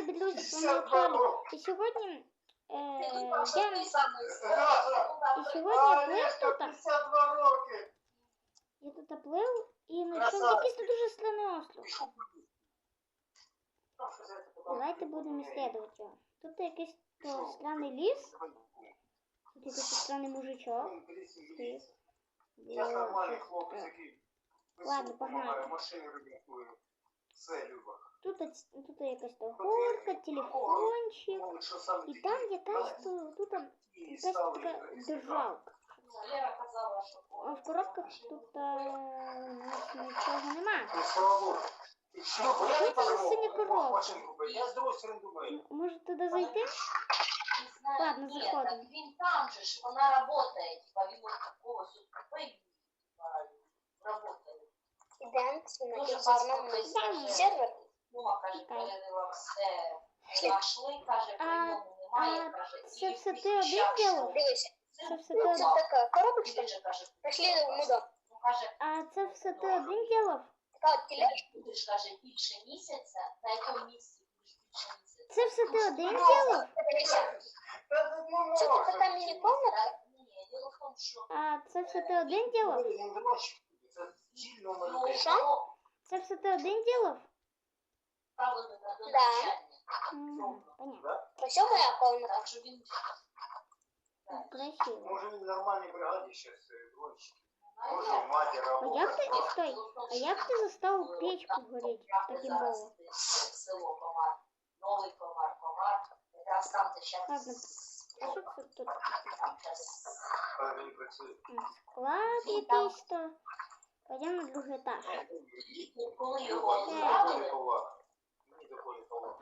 любі друзі, з вами Віталій. І сьогодні е, я, і сьогодні я плив тут. 52 роки. Я тут плив і знайшов якийсь дуже странний остров. Давайте будемо исследовать його. Тут якийсь то странний ліс, тут якийсь странний мужичок. стоїть. Ладно, погнали. машини ремонтує. Все, Люба. Тут, тут якась то горка, телефончик. Мовить, що сам І там якась то, тут там і якась стали така їх державка. Лера казала, що А в коробках тут е, у нас нічого нема. Ну, слава Богу. І що, Ну, я це не за пожалував, синя мог коробка? машину купити. Я з другої сторони думаю. М- Може туди зайти? не знаю. Ладно, Ні, заходимо. так він там же ж, вона работає, типа він от такого супер работає. Ідемо на Дуже віртуальному заспокоїть. сервер. Мама каже, Чекай. перевела все. Знайшли, каже, А- при ньому немає, а каже. це і все ти відмічав, один що ділав? Дивися, Це все Ну, ти це один. така коробочка. Він же каже, Пішли в мудо. ну, каже, А це все ти один ділав? Така от тележка. будеш, каже, більше місяця, на якому місці будеш більше місяця. Це все ти один ділав? Дивися, Та тут не це можна. така міні-комната. Так, Ні, діло в тому, що А це все ти один ділав? Він дрочить. Це стіль номер ну, п'ять. Що? воно Це все ти один ділав? правильно на Да. навчання. М, Понятно. Ось моя комната. Так що він Ну, Красиво. Може він в нормальній бригаді зараз дрочить. Може знає, в маті А як ти, работає. стой, а як ти заставив печку горіти таким боком? село Комар, новий Комар, Комар, якраз там, де Ладно. зараз А що це тут? там зараз Але він працює. М, Склад якийсь то. Пойдемо на другий етаж. коли Люба, його мені зробили, доходить повага. Мені доходить повага.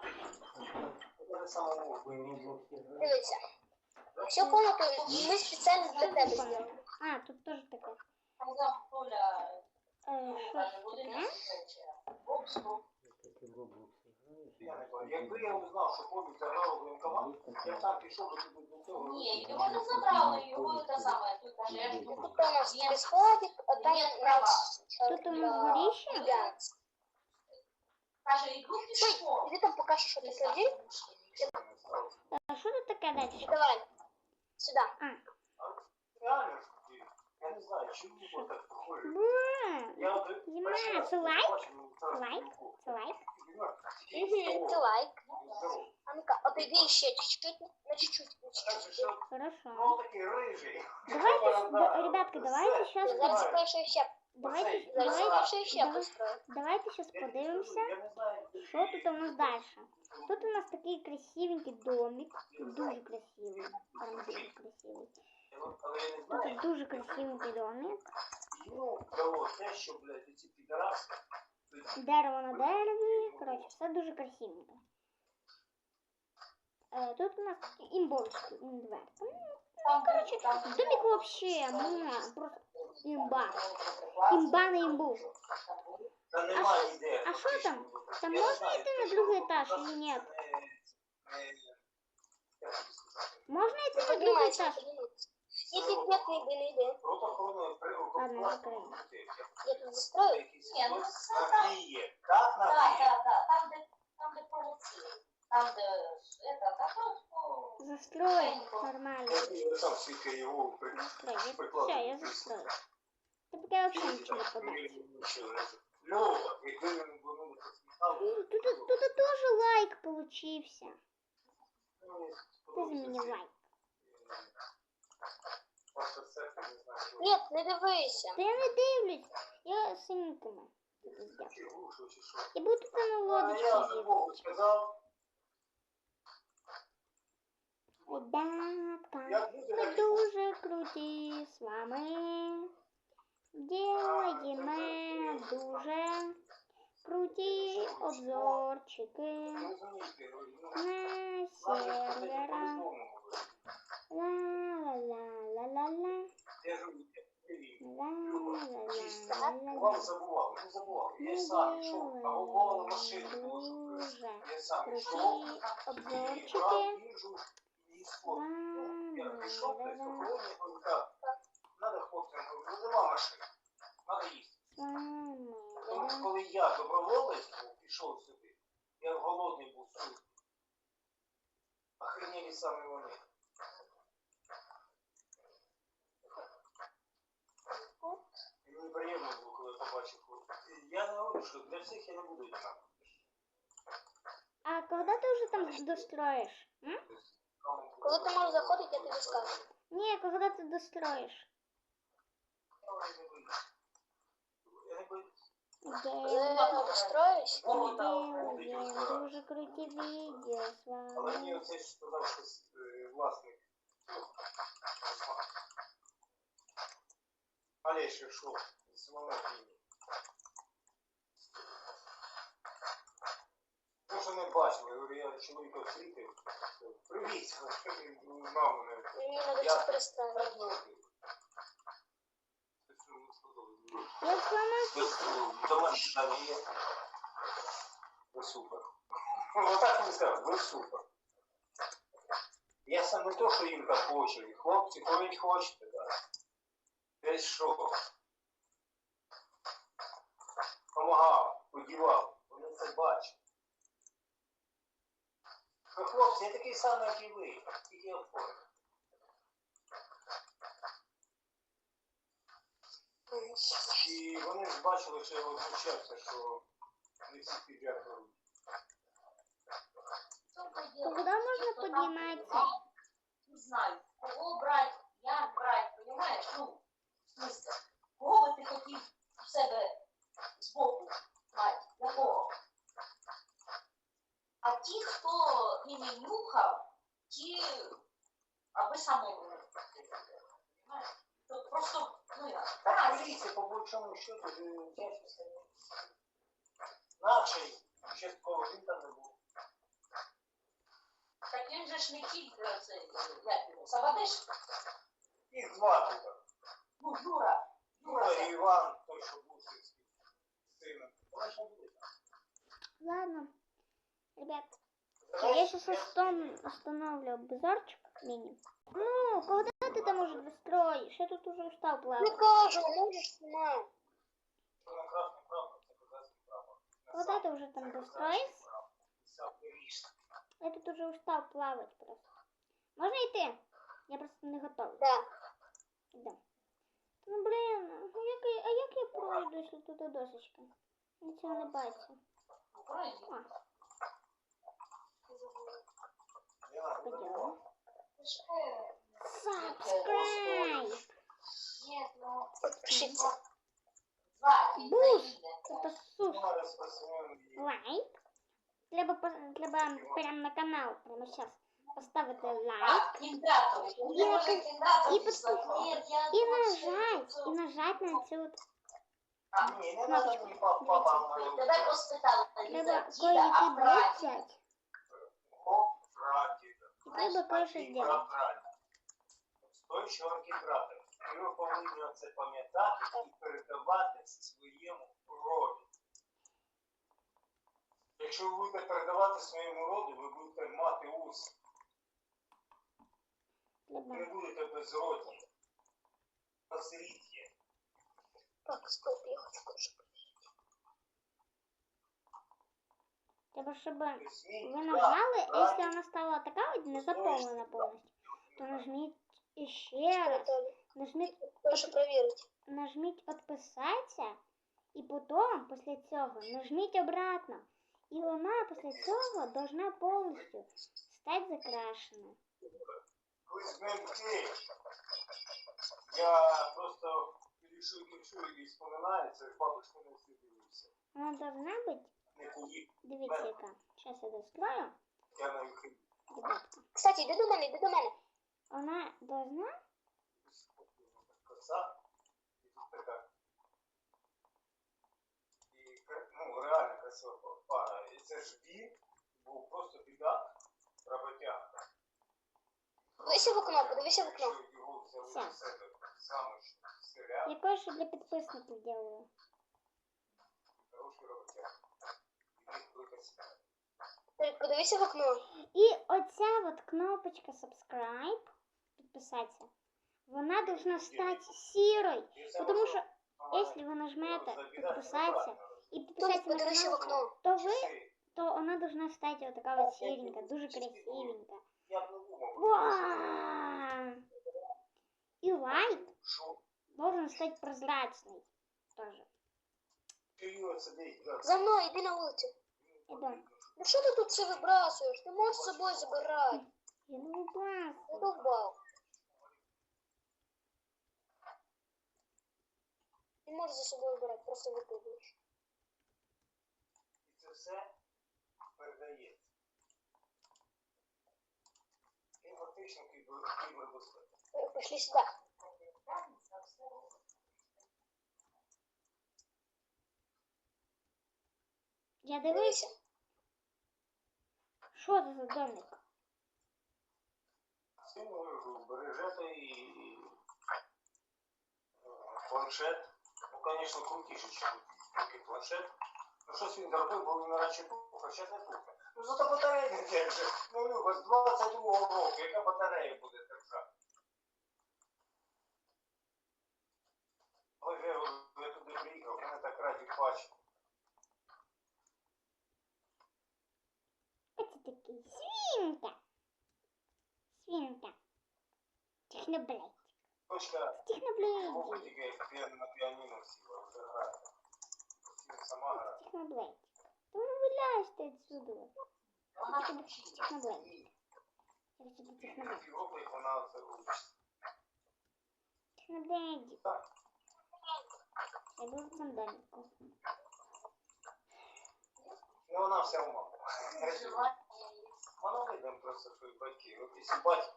Це не самому. Дивися. Всю комнату ми спеціально для тебе зробили. А, тут теж таке. там там Толя Е, ну, Що каже, ж година таке? Якби я узнав, що побіг заграв воєнкомат, я б там пішов би туди до цього. Ні, його не забрали, його те саме, той каже, я ж Тут тут у нас такий складик, а там Є у права. нас... Тут у нас горіще? Глянець. каже, іду пішком. Іди там покажеш, що ти сидів. А що тут таке далі? Давай. Сюди. Реально, я не знаю, чому воно так похоже. Бра! Я от Єма, перший раз це лайк? бачив, ну, це Лайк? руку. Це лайк? Угу, це лайк. Здорово. А ну-ка, обійди ще чуть-чуть, на чуть-чуть, на Так чуть-чуть. що, Хорошо. ну, такий рижий. Давайте, ж- да, ребятки, давайте Я сейчас, зараз кое-що ще, давайте, зараз давайте, кое-що ще давай- построю. давайте сейчас подивимося, Я не знаю, що тут у нас дальше. Тут у нас такий красивенький домик, дуже красивий, прям дуже красивий. але я не Тут знаю. дуже красивенький домик, Йому дало те, що, блядь, ці підараси. дерево на дереві, коротше, все дуже красивенько. Е, Тут у нас імбовський інвертор. Там, короче, домик вообще, муа, просто имба. Имба на имбу. Та немає ніде. а що там? Там Я не можна знаю, йти те, на що другий у етаж нас чи ні? не- не- як тобі сказати? Можна йти на другий Піднімайся, етаж? піднімайся. Ні, ні, ні, не йди, не йди. Рот охорони при Ладно, закрию. Я тут застрою. Ні, ну, це на так. Київ. Так, Да, на Київ. да, да, там, де, там, де полетіли. Там, де, это, та просто, Застрой нормально. Я сам скільки його при- Застрой. Я- прикладу. Все, я застрою. Та поки я взагалі нічого не подаю. Льова, якби він був ну, посміхав, Тут, тут, тут теж лайк получився. ну, Ти за мені лайк. Просто серце не знаю. Ні, не дивися. Та я не дивлюсь. Я синьками. Тут зробив. Чи глушу, чи що. І буду тут на А лодочці Я вже жити. Богу сказав, Ребятка, як буде, ми так і дуже круті з вами. Ділаємо дуже круті обзорчики розумієте, ну, на ладно, що ти сервера. по-другому говориш. Ла-ла-ла-ла-ла-ла. Я ж говорю, я. Вам забував, не забував. Я сам йшов, а голову машину було Дуже Я сам йшов, і брав їжу, і. Ну, я прийшов, то есть Ла-ла-ла-ла. кажу, так, надо хлопцям, ну нема машини, надо їсти. Тому коли я доброволець пішов сюди, я голодний був сутки, они или сами вони? Я не говорю, що для всіх я не буду одинаково. А когда ты уже там достроишь? М? Коли ти можеш заходити, я тобі скажу. Не, когда ты достроишь? Я не боюсь. Коли Дэн, я достроюсь, Дэн, Дэн, дуже круті відео з Але вами. мені оцей сказав, не бачив, я говорю, я чоловіка встретив. Привіт, маму не. мені треба це перестраювати. Я До мене є. Ви супер. Ну, отак не скажу, ви супер. Я саме то, що їм так хочу. І хлопці, коли хочете, так. Десь що. Помагав, подівав. Вони це бачать. Ну, хлопці, я такий самий, як і ви. Тільки я в формі. І вони ж бачили, що я возмущався, що не всі підряд беруть. Когда можно подниматься? Не знаю, кого брать, як брать, понимаешь? Ну, в смысле, кого би ти хотів у себе збоку мати, для кого? А ті, хто ними нюхав, ті, аби самому не просто, ну як, Так, поліція, по большому счету. Наший частково він там не був. так він же ж не тільки це, як його, Сабадиш? Їх два тут. Ну, Юра, Юра, Юра і Іван, той, що був з сином. Вони ж не були там. Ладно. Ребят, Знаєш, я сейчас остан- остановлю обзорчик мини. Ну, когда ты там уже достроишь? Я тут уже устал Не плавать. кажу, можеш знімати. що на красний прапор, це козацький прапор. На Когда сам- ты уже там це достроишь? козацький прапор. Сам вирішив. Я тут уже устал плавать просто. Можно идти? Я просто не готова. Да. Да. Ну блин, а як, я- а як я пройду, якщо тут досочка? Нічого не бачу. Пройди. О, Я поділа. Е, Subscribe! Ні, ну, Підпишіться. два, і Буш! заїде. Це сус. Думаю, розпрацюємо її. Лайк. Треба, по- треба прямо на канал, прямо зараз поставити лайк. А, кіндрatoви. І Мені може напи- кіндрatoви і писати. підпис- Ні, я І думаю, що нажать, це- і нажать на цю. А, Ні, не треба мені папа, Треба кое-що зробити. Той, архітратор. І ви повинні це пам'ятати і передавати своєму роду. Якщо ви будете передавати своєму роду, ви будете мати ус. Ви не будете безродні. Посрід'є. Так, стоп, я хочу Треба, щоб Тобто змініть ви так, нажали, так, якщо вона стала така от не заповнена повністю, то нажміть ще раз. Анатолій, Нажміть Прошу перевірити. нажміть «Отписатися» і потім, після цього, нажміть обратно. І вона після цього должна повністю стати закрашена. Ви змінки. Я просто пишу кінчу і вспоминаю, це бабушка не всі дивився. Вона должна бути, Не поїхав, дивіться яка. Зараз я вихід. Кстати, йди до мене, йди до мене. Вона должна, ну, реально красива пара. І це ж він був просто біда роботяг. Подивися в окно, подивися в окно. Все. я кое-що для підписників делаю. подивися в окно. І оця от кнопочка subscribe, підписатися, вона должна стати сірою. І це Потому може що, нормально якщо ви нажмете закидати підписатися обратно. і Толік, підписатися на подивися в канал, окно. то ви Часи. то вона должна стать вот такая вот серенькая, дуже красивенькая. Я б не думав. Ва! И лайт Що? должен стать прозрачный. Тоже. Період сидить. да. За мною, йди на вулицю. Ну що ти тут все вибрасуєш? Ти можеш з собою забирати. Я не выбрасываю. Задовбав. Ти можеш за собою вибирати, просто викидуєш. І це все передається. І фактично кібер- кібербезпека. Пішли сюди. Я дивлюсь, Дивися. що це за домик? Сильно ви бережете і е, планшет. Ну, звісно, крутіше, ніж тільки планшет. Ну, щось він зробив, бо він наче тухав, зараз не тухне. Ну, зато батарея не держить. Ну, Люба, з 22 року, яка батарея буде держати? Ой, Вера, я туди приїхав, мене так раді бачити. Техноблейд. Дочка Техноблейд. Слухай, тільки як піан- на піаніно сіла, вже грає. Сіла сама грає. Техноблейд. Да ну виляєш ти отсюда. Вона Тебе вчить. Техноблейд. Ні, Я тебе ні, техноблейд. півроку, як вона це учиться. Техноблейдик. Так. Я был в этом домику. Ну, вона вся у маму. Переживати. Вона видно просто, що і батьки. От якщо батьки,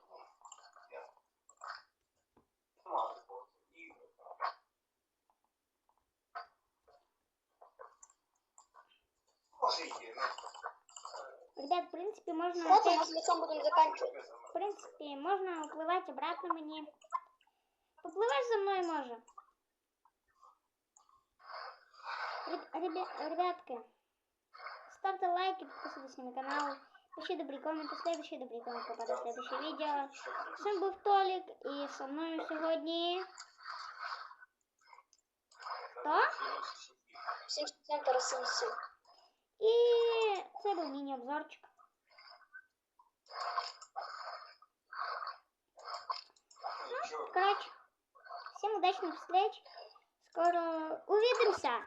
Ребят, в принципе, можно Вот мы опять... с лицом будем заканчивать. В принципе, можно уплывать обратно мне. Поплывать за мной можно. Реб- ребя- Ребятки, ставьте лайки, подписывайтесь на канал, пишите добрые комменты, следующий добрый коммент попадет в следующее видео. З вами був Толік і со мною сьогодні... Хто? Всем центр СМС. І це був міні-обзорчик. Нічого. Короче, всем удачных встреч. Скоро увидимся.